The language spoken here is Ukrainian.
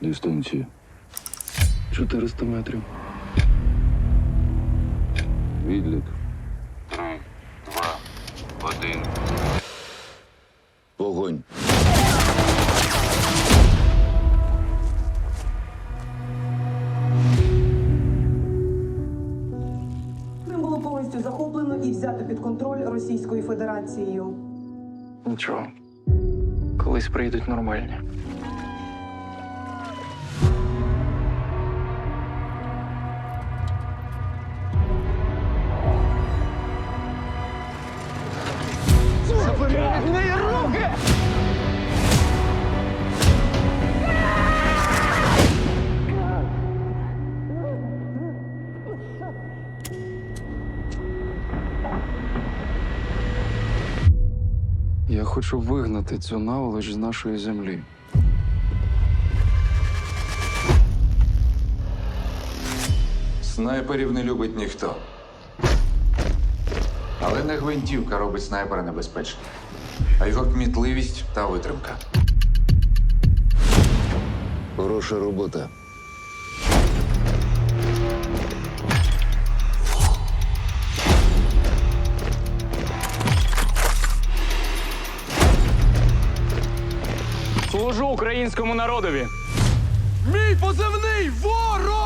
Дистанція. 400 метрів. Відлік. Три, два, один. Вогонь. Крим було повністю захоплено і взято під контроль Російською Федерацією. Нічого. Колись прийдуть нормальні. Я хочу вигнати цю наволоч з нашої землі. Снайперів не любить ніхто. Але не гвинтівка робить снайпера небезпечним, а його кмітливість та витримка. Хороша робота. Служу українському народові. Мій позивний ворон!